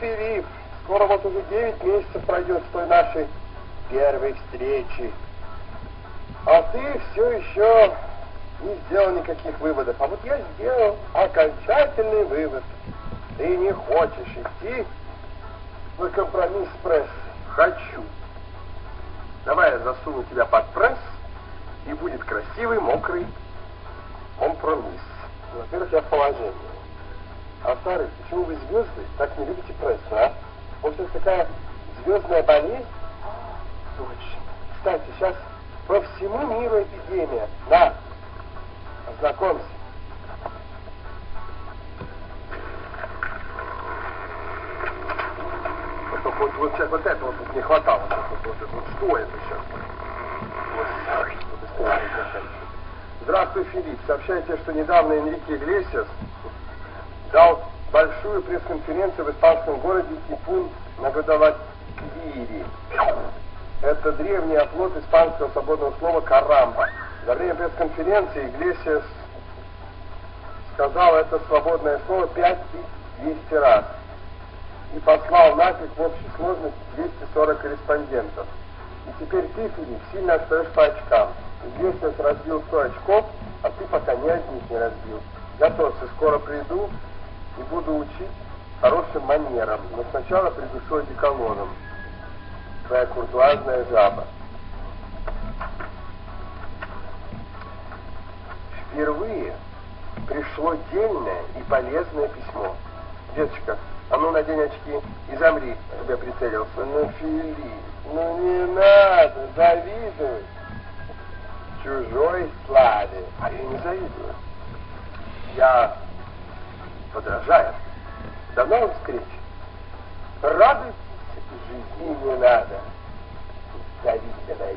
Филипп, скоро вот уже 9 месяцев пройдет с той нашей первой встречи. А ты все еще не сделал никаких выводов. А вот я сделал окончательный вывод. Ты не хочешь идти на компромисс с прессой. Хочу. Давай я засуну тебя под пресс, и будет красивый, мокрый компромисс. Во-первых, я в положении. А во-вторых, почему вы звезды так не любите прессу, а? Может, это такая звездная болезнь? Точно. Кстати, сейчас по всему миру эпидемия. На, ознакомься. Вот, только вот, вот сейчас вот этого тут не хватало. Вот, вот, вот, что это сейчас? Вот. Здравствуй, Филипп. Сообщайте, что недавно Энрике Иглесиас дал большую пресс-конференцию в испанском городе Кипун на Гадалаквири. Это древний оплот испанского свободного слова «карамба». Во время пресс-конференции Иглесиас сказал это свободное слово 5200 раз и послал нафиг в общей сложности 240 корреспондентов. И теперь ты, Филипп, сильно отстаешь по очкам. Иглесиас разбил 100 очков, а ты пока ни одних не разбил. Готовься, скоро приду и буду учить хорошим манерам, но сначала придушу одеколоном. Твоя куртуазная жаба. Впервые пришло дельное и полезное письмо. Деточка, а ну надень очки и замри, чтобы я прицелился. Ну, Филипп, ну не надо, завидуй чужой славе. А я не завидую. Я подражаю. Давно встречи. Радуйтесь жизни не надо. Завидовать.